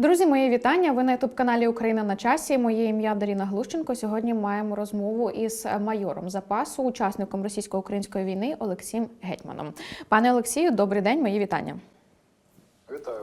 Друзі, мої вітання. Ви на ютуб каналі Україна на часі. Моє ім'я Даріна Глущенко. Сьогодні маємо розмову із майором запасу, учасником російсько-української війни Олексієм Гетьманом. Пане Олексію, добрий день. Мої вітання. Вітаю.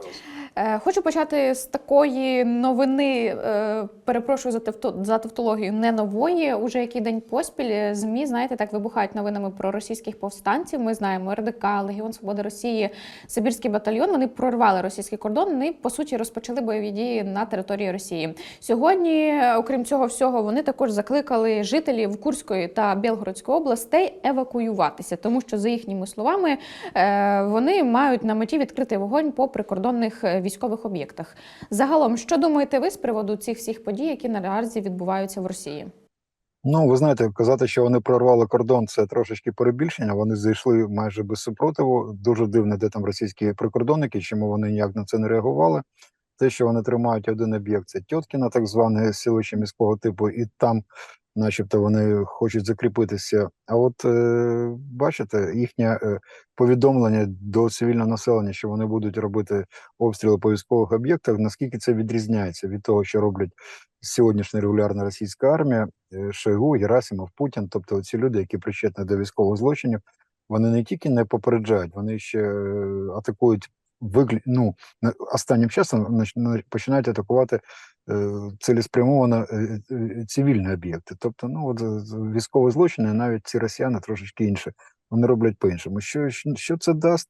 Е, Хочу почати з такої новини. е, Перепрошую за за тавтологію, не нової. Уже який день поспіль е, змі знаєте, так вибухають новинами про російських повстанців. Ми знаємо РДК, Легіон Свободи Росії, Сибірський батальйон. Вони прорвали російський кордон. Вони по суті розпочали бойові дії на території Росії. Сьогодні, окрім цього всього, вони також закликали жителів Курської та Білгородської областей евакуюватися, тому що за їхніми словами вони мають на меті відкрити вогонь по прикордонних е, військових об'єктах. Загалом, що думаєте ви з приводу цих всіх подій, які наразі відбуваються в Росії? Ну, ви знаєте, казати, що вони прорвали кордон, це трошечки перебільшення. Вони зайшли майже без супротиву. Дуже дивно, де там російські прикордонники, чому вони ніяк на це не реагували. Те, що вони тримають один об'єкт, це Тьоткіна, так зване селище міського типу, і там, начебто, вони хочуть закріпитися. А от е, бачите, їхнє е, повідомлення до цивільного населення, що вони будуть робити обстріли по військових об'єктах, наскільки це відрізняється від того, що роблять сьогоднішня регулярна російська армія, е, Шойгу, Герасимов, Путін, тобто ці люди, які причетні до військових злочинів, вони не тільки не попереджають, вони ще е, атакують виглі... ну, останнім часом на- починають атакувати цілеспрямовано е, е, цивільні об'єкти. Тобто, ну от військові злочини, навіть ці росіяни трошечки інше, вони роблять по-іншому. Що- що це дасть?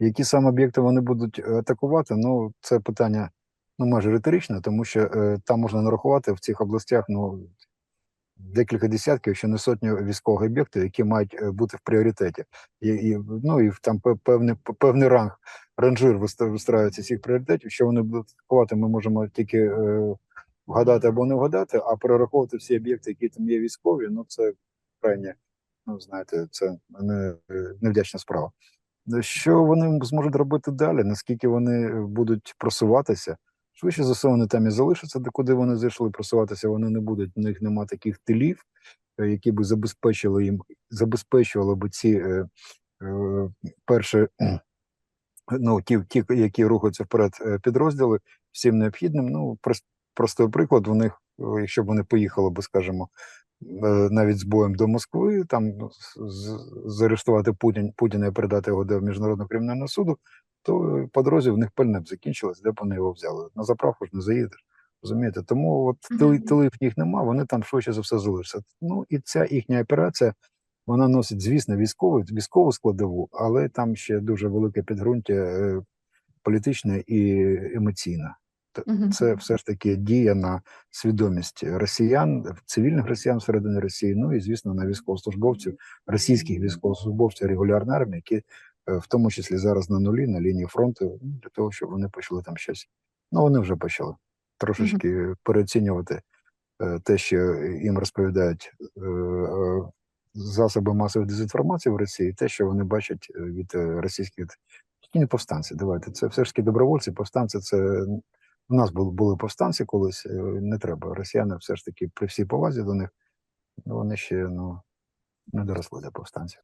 Які саме об'єкти вони будуть е, атакувати? Ну, це питання ну, майже риторичне, тому що е, там можна нарахувати в цих областях ну, декілька десятків, якщо не сотні військових об'єктів, які мають е, бути в пріоритеті. І, і, ну, і там певний, певний ранг, ранжир вистраюється цих пріоритетів. Що вони будуть атакувати, ми можемо тільки е, вгадати або не вгадати, а перераховувати всі об'єкти, які там є військові, ну це крайне, ну знаєте, це не, е, невдячна справа. Що вони зможуть робити далі? Наскільки вони будуть просуватися? Швидше за все, вони там і залишаться, де куди вони зайшли. Просуватися вони не будуть. У них нема таких тилів, е, які би забезпечили їм, забезпечували би ці е, е, перші, ну ті, ті, які рухаються вперед е, підрозділи, всім необхідним. Ну, прос- простий приклад. У них, е, якщо б вони поїхали би, скажімо, навіть з боєм до Москви, там ну, заарештувати Путін, Путіна і передати його до міжнародного кримінального суду, то е, по дорозі в них пальне б закінчилось, де б вони його взяли. На заправку ж не заїдеш. Розумієте? Тому от тилів в них нема, вони там швидше за все залишаться. Ну і ця їхня операція, вона носить, звісно, військову, військову складову, але там ще дуже велике підґрунтя е, політичне і емоційне. Це все ж таки дія на свідомість росіян, цивільних росіян всередині Росії, ну і звісно на військовослужбовців, російських військовослужбовців регулярної армії, які в тому числі зараз на нулі, на лінії фронту, ну, для того, щоб вони почали там щось. Ну вони вже почали трошечки переоцінювати е, те, що їм розповідають е, е, засоби масової дезінформації в Росії, те, що вони бачать е, від е, російських не повстанці. Давайте це все ж таки добровольці. Повстанці це у нас були, були повстанці колись. е, Не треба. Росіяни все ж таки при всій повазі до них, ну вони ще ну не доросли до повстанців.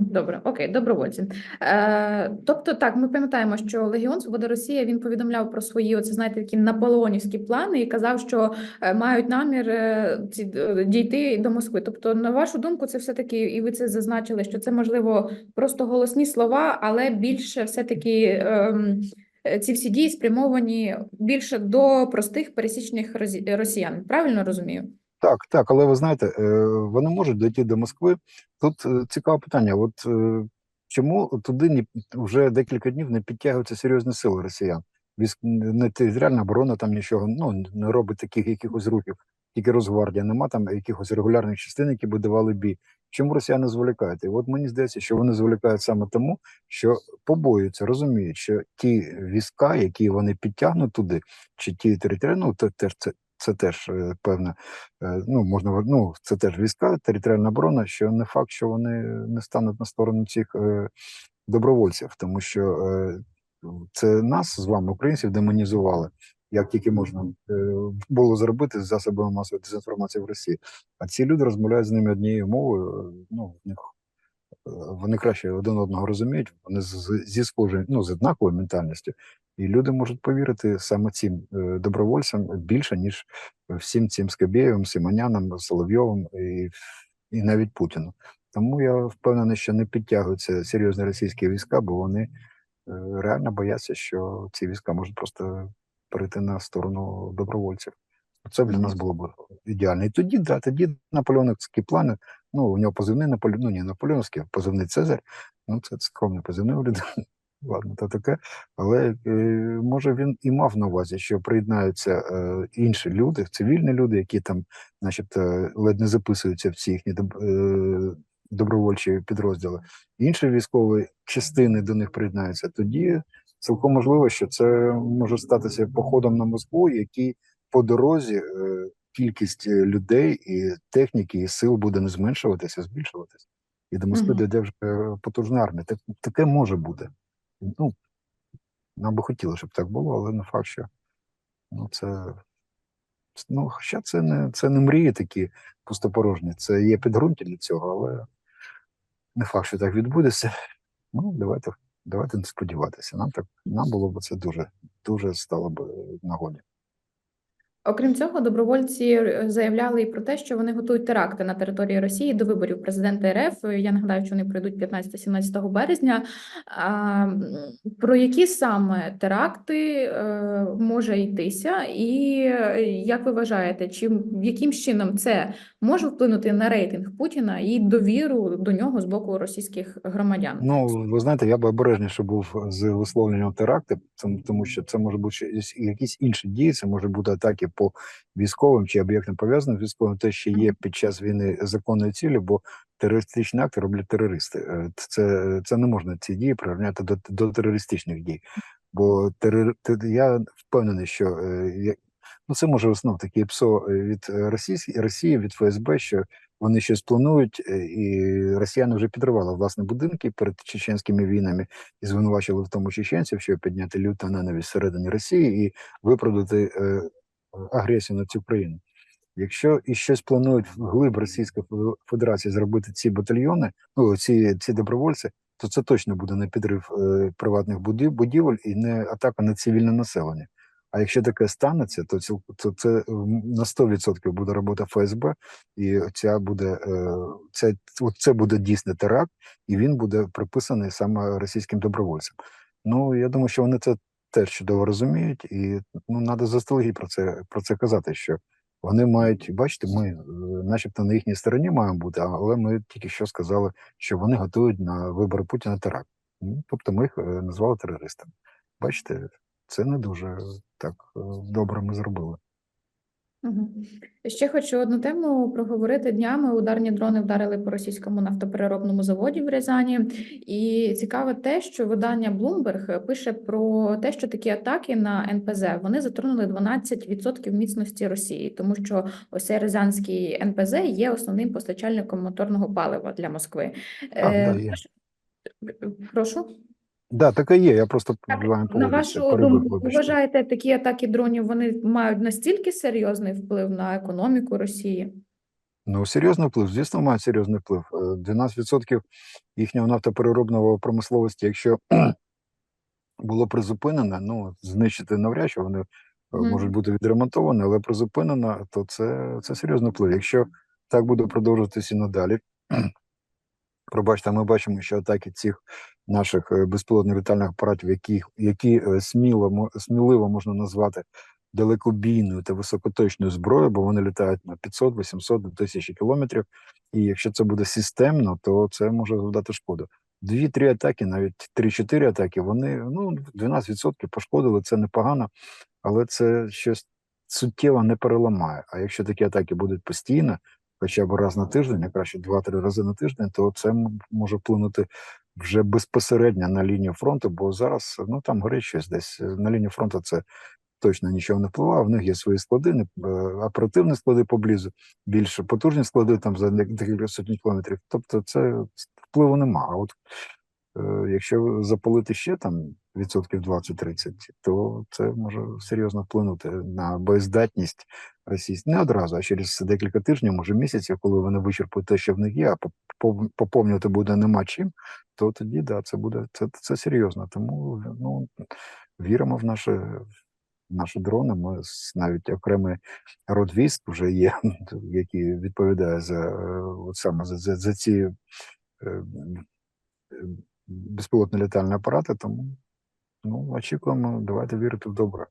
Добре, окей, добровольці. Е, тобто, так, ми пам'ятаємо, що Легіон Свобода Росія він повідомляв про свої, оце знаєте, такі наполеонівські плани і казав, що е, мають намір е, ці, е, дійти до Москви. Тобто, на вашу думку, це все таки, і ви це зазначили, що це можливо просто голосні слова, але більше все-таки ем, е, ці всі дії спрямовані більше до простих пересічних росіян. Правильно розумію? Так, так, але ви знаєте, е, вони можуть дійти до Москви. Тут е, цікаве питання: от е, чому туди вже декілька днів не підтягуються серйозні сили росіян? Не територіальна оборона там нічого ну не робить таких якихось рухів, тільки Росгвардія, нема там якихось регулярних частин, які би давали бій. Чому росіяни зволікають? І от мені здається, що вони зволікають саме тому, що побоюються, розуміють, що ті війська, які вони підтягнуть туди, чи ті територіальні, ну теж це. Це теж е, певна, е, ну можна ну це теж війська, територіальна оборона. Що не факт, що вони не стануть на сторону цих е, добровольців, тому що це нас з вами, українців, демонізували, як тільки можна було зробити з засобами масової дезінформації в Росії. А ці люди розмовляють з ними однією мовою. Ну в них вони краще один одного розуміють, вони зі схожою, ну з однаковою ментальністю. І люди можуть повірити саме цим е, добровольцям більше, ніж всім цим Скабєєвим, Симонянам, Соловйовим і, і навіть Путіну. Тому я впевнений, що не підтягуються серйозні російські війська, бо вони е, реально бояться, що ці війська можуть просто перейти на сторону добровольців. Це для нас було б ідеально. І тоді, да, тоді наполеоновські плани, ну, у нього позивний Наполеон, ну, не наполеоновський, а позивний Цезарь, ну, це скромний позивний у людини. Ладно, то таке. Але е, може він і мав на увазі, що приєднаються е, інші люди, цивільні люди, які там, начебто, ледь не записуються в ці їхні е, добровольчі підрозділи. Інші військові частини до них приєднаються. Тоді цілком можливо, що це може статися походом на Москву, який по дорозі е, кількість е, людей і техніки, і сил буде не зменшуватися, а збільшуватися. І до Москви дійде вже е, потужна армія. Так, таке може бути. Ну, нам би хотілося, щоб так було, але не факт, що ну, це. Ну, хоча це не, це не мрії такі пустопорожні, це є підґрунтя для цього, але не факт, що так відбудеться. Ну, давайте, давайте не сподіватися. Нам так нам було б це дуже, дуже стало б нагоді. Окрім цього, добровольці е, заявляли і про те, що вони готують теракти на території Росії до виборів президента РФ. Я нагадаю, що вони пройдуть 15-17 березня. Про які саме теракти е, може йтися, і е, як ви вважаєте, чи яким чином це може вплинути на рейтинг Путіна і довіру до нього з боку російських громадян? Ну, ви знаєте, я би обережніше був з висловленням теракти, тому, що це може бути якісь- інші дії, це може бути атаки по військовим чи об'єктам пов'язаним з військовим, те, що є під час війни законною цілі, бо терористичні акти роблять терористи. Е, Це, це не можна ці дії прирівняти до, до терористичних дій. Бо терор, я впевнений, що е, ну, це може знов таки ПСО від е, Росії, Росії, від ФСБ, що вони щось планують, е, і росіяни вже підривали власне будинки перед чеченськими війнами і звинувачили в тому чеченців, щоб підняти люту ненависть всередині Росії і виправдати е, агресію на цю країну. Якщо і щось планують в глиб Російської Федерації зробити ці батальйони, ну ці, ці добровольці, то це точно буде не підрив е, приватних будів, будівель і не атака на цивільне населення. А якщо таке станеться, то ціл, то це на 100% буде робота ФСБ, і ця буде е, це, от це буде дійсний теракт, і він буде приписаний саме російським добровольцям. Ну я думаю, що вони це теж чудово розуміють, і ну треба заздалегідь про це про це казати. Що вони мають бачите, ми, е, начебто, на їхній стороні маємо бути, але ми тільки що сказали, що вони готують на вибори Путіна теракт. Ну, Тобто ми їх е, назвали терористами. Бачите, це не дуже так е, добре ми зробили. Мгм. Ще хочу одну тему проговорити. Днями ударні дрони вдарили по російському нафтопереробному заводі в Рязані. І цікаве те, що видання Bloomberg пише про те, що такі атаки на НПЗ вони затронули 12% міцності Росії, тому що ось цей Рязанський НПЗ є основним постачальником моторного палива для Москви. Так, Е, да, є. Прошу. Да, таке є. Я просто Так, вами На вашу думку, ви вважаєте, такі атаки дронів вони мають настільки серйозний вплив на економіку Росії? Ну, серйозний вплив, звісно, мають серйозний вплив. Е, 12% їхнього нафтопереробного промисловості, якщо було призупинено, ну знищити навряд чи вони е, Мгм. можуть бути відремонтовані, але призупинено, то це, це серйозний вплив. Якщо так буде продовжуватися і надалі, пробачте, ми бачимо, що атаки цих наших е, безпілотних літальних апаратів, які, які е, сміло сміливо можна назвати далекобійною та високоточною зброєю, бо вони літають на 500, 800 до 1000 кілометрів. І якщо це буде системно, то це може завдати шкоду. Дві-три атаки, навіть 3-4 атаки, вони ну 12% пошкодили. Це непогано, але це щось суттєво не переламає. А якщо такі атаки будуть постійно, хоча б раз на тиждень, а краще 2-3 рази на тиждень, то це може вплинути вже безпосередньо на лінію фронту, бо зараз ну там горить щось десь на лінії фронту. Це точно нічого не впливає. В них є свої склади, не е, оперативні склади поблизу, більше потужні склади там за декілька сотні кілометрів. Тобто, це впливу нема. А от якщо запалити ще там відсотків 20-30, то це може серйозно вплинути на боєздатність російських не одразу, а через декілька тижнів, може місяців, коли вони вичерпують те, що в них є, а поповнювати буде нема чим, то тоді да, це буде це, це серйозно. Тому ну віримо в наші, наші дрони. Ми навіть окремий род військ вже є, який відповідає за е, от саме за, за, за ці е, е, безпілотні літальні апарати. Тому ну, очікуємо, давайте вірити в добре.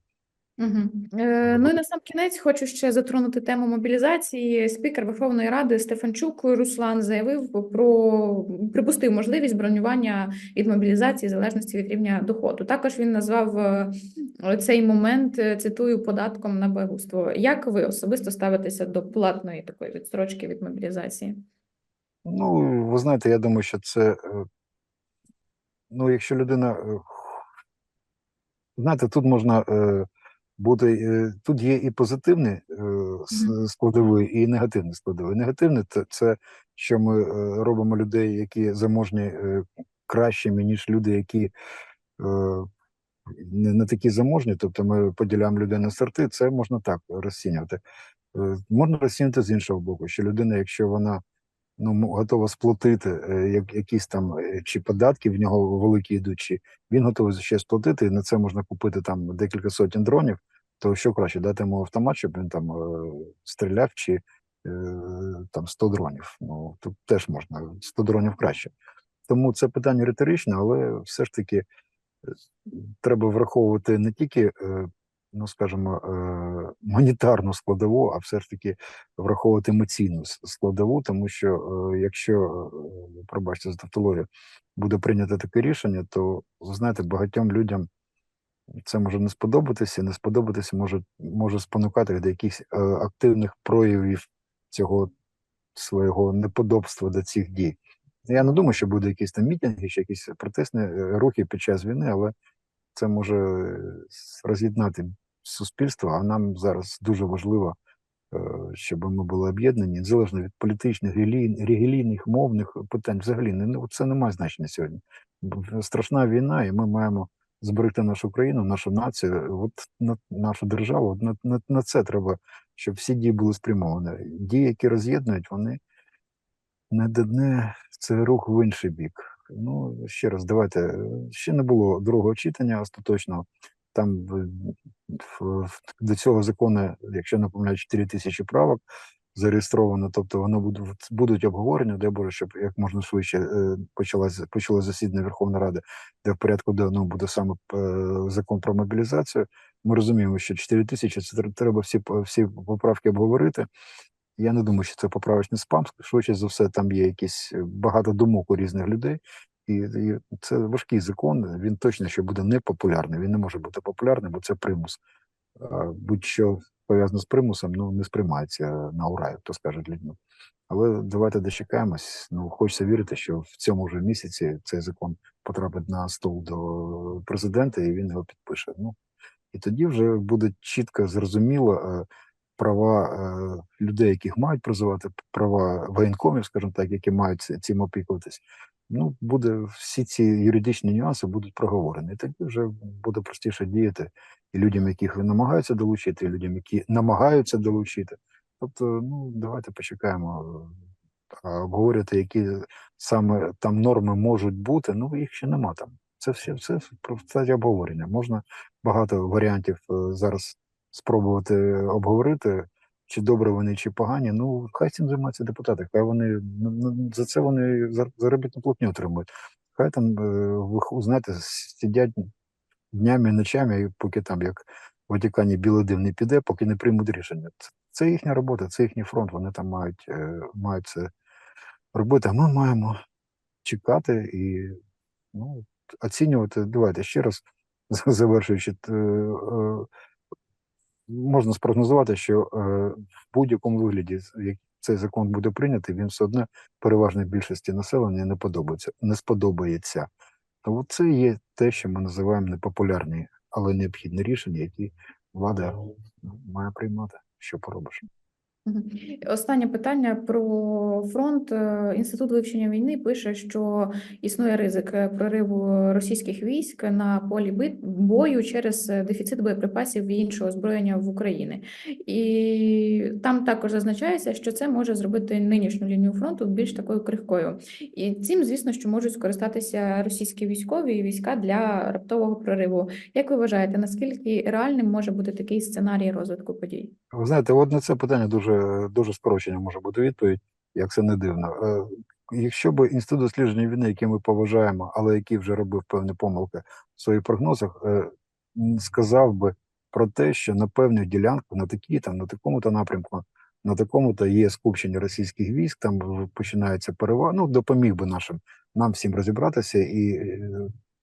Угу. Е, ну і на сам кінець хочу ще затронути тему мобілізації. Спікер Верховної Ради Стефанчук Руслан заявив про припустив можливість бронювання від мобілізації в залежності від рівня доходу. Також він назвав е, цей момент, е, цитую, податком на багатство. Як ви особисто ставитеся до платної такої відстрочки від мобілізації? Ну, ви знаєте, я думаю, що це. Ну, якщо людина. е, Знаєте, тут можна е, бути. е, Тут є і позитивні е, складові, і негативні складові. Негативне це, що ми е, робимо людей, які заможні е, кращими, ніж люди, які е, не, не такі заможні. Тобто ми поділяємо людей на сорти. Це можна так розцінювати. Е, Можна розцінити з іншого боку, що людина, якщо вона ну, готова сплатити е, як, якісь там е, чи податки в нього великі йдуть, чи він готовий ще сплатити, і на це можна купити там декілька сотень дронів, то що краще, дати йому автомат, щоб він там е, стріляв, чи там 100 дронів. Ну, тут теж можна 100 дронів краще. Тому це питання риторичне, але все ж таки треба враховувати не тільки, ну скажімо, е, монетарну складову, а все ж таки враховувати емоційну складову, тому що е, якщо, е, пробачте за тавтологію, буде прийнято таке рішення, то ви знаєте, багатьом людям це може не сподобатися, не сподобатися може, може спонукати до якихось е, активних проявів цього свого неподобства до цих дій. Я не думаю, що буде якісь там мітинги, чи якісь протестні е, рухи під час війни, але це може е, роз'єднати суспільство, а нам зараз дуже важливо, е, щоб ми були об'єднані, незалежно від політичних, релігійних, мовних питань. Взагалі не ну, це не має значення сьогодні. Страшна війна, і ми маємо зберегти нашу країну, нашу націю, от на нашу державу. На, на, на це треба, щоб всі дії були спрямовані. Дії, які роз'єднують, вони не дне це рух в інший бік. Ну, ще раз, давайте. Ще не було другого читання остаточного. Там до цього закону, якщо не помиляю, 4 тисячі правок зареєстровано. Тобто воно будуть, будуть обговорення, дай Боже, щоб як можна швидше е, почалось, почалось засідання Верховної Ради, де в порядку денному буде саме е, закон про мобілізацію. Ми розуміємо, що 4 тисячі це треба всі, всі поправки обговорити. Я не думаю, що це поправочний спам. Швидше за все, там є якісь е, багато думок у різних людей, і, і це важкий закон. Він точно ще буде непопулярний. Він не може бути популярним, бо це примус. Будь-що пов'язане з примусом, ну не сприймається на ура, як то скажуть людьми. Але давайте дочекаємось. Ну хочеться вірити, що в цьому вже місяці цей закон потрапить на стол до президента, і він його підпише. Ну і тоді вже буде чітко зрозуміло е, права е, людей, яких мають призивати, права воєнкомів, скажімо так, які мають цим опікуватись. Ну, буде всі ці юридичні нюанси будуть проговорені. Тоді вже буде простіше діяти і людям, яких намагаються долучити, і людям, які намагаються долучити. Тобто, ну давайте почекаємо. обговорювати, які саме там норми можуть бути, ну їх ще нема там. Це все, все про це обговорення. Можна багато варіантів е, зараз спробувати обговорити, чи добре вони, чи погані. Ну, хай цим займаються депутати. Хай вони ну, ну, за це вони заробітну платню отримують. Хай там е, знаєте, сидять днями, ночами, поки там як в Ватикані білий дим не піде, поки не приймуть рішення. Це, їхня робота, це їхній фронт. Вони там мають, е, мають це робити. А ми маємо чекати і ну, оцінювати. Давайте ще раз завершуючи. Можна спрогнозувати, що е, в будь-якому вигляді, як цей закон буде прийнятий, він все одно переважній більшості населення не подобається, не сподобається. Тому це є те, що ми називаємо непопулярні, але необхідні рішення, які влада має приймати. Що поробиш? Останнє питання про фронт. Е, Інститут вивчення війни пише, що існує ризик е, прориву російських військ на полі бою через е, дефіцит боєприпасів і іншого озброєння в Україні. І там також зазначається, що це може зробити нинішню лінію фронту більш такою крихкою. І цим, звісно, що можуть скористатися російські військові і війська для раптового прориву. Як ви вважаєте, наскільки реальним може бути такий сценарій розвитку подій? Ви знаєте, от на це питання дуже, дуже скорочення може бути відповідь, як це не дивно. Е, Якщо б інститут дослідження війни, який ми поважаємо, але який вже робив певні помилки в своїх прогнозах, е, сказав би про те, що на певну ділянку, на такій там, на такому-то напрямку, на такому-то є скупчення російських військ, там починається перевага. Ну, допоміг би нашим нам всім розібратися, і е,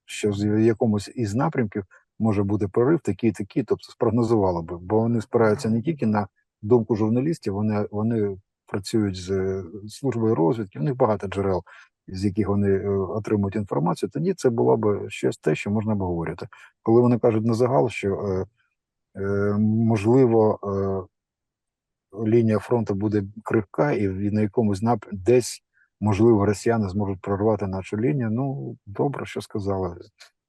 що з якомусь із напрямків може бути прорив такий, такий, тобто спрогнозувало би, бо вони спираються не тільки на думку журналістів, вони, вони працюють з службою розвідки, у них багато джерел, з яких вони е, отримують інформацію. Тоді це було б щось те, що можна б говорити. Коли вони кажуть на загал, що е, е, можливо е, лінія фронту буде крихка, і на якомусь нап десь можливо росіяни зможуть прорвати нашу лінію. Ну добре, що сказали.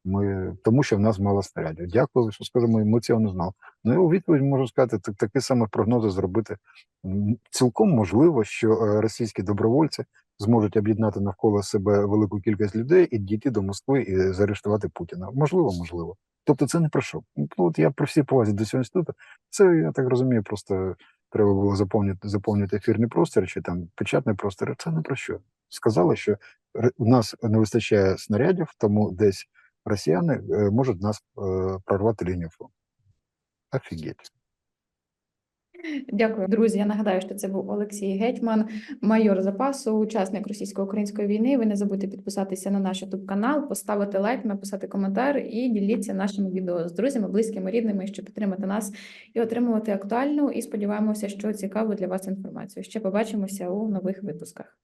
Ми тому, що в нас мало снарядів. Дякую, що скажемо, ми цього не знали. Ну і у відповідь можу сказати, так такі саме прогнози зробити цілком можливо, що е, російські добровольці зможуть об'єднати навколо себе велику кількість людей і дійти до Москви і заарештувати Путіна. Можливо, можливо. Тобто, це не про що. Ну, от я при всій повазі до цього інституту. Це я так розумію, просто треба було заповнити заповнити ефірний простір чи там печатний простір. Це не про що. Сказали, що у нас не вистачає снарядів, тому десь росіяни е, можуть нас е, прорвати лінію фронту. Офігеть. Дякую, друзі. Я нагадаю, що це був Олексій Гетьман, майор запасу, учасник російсько-української війни. Ви не забудьте підписатися на наш YouTube канал, поставити лайк, написати коментар і діліться нашими відео з друзями, близькими, рідними, щоб підтримати нас і отримувати актуальну і сподіваємося, що цікаву для вас інформацію. Ще побачимося у нових випусках.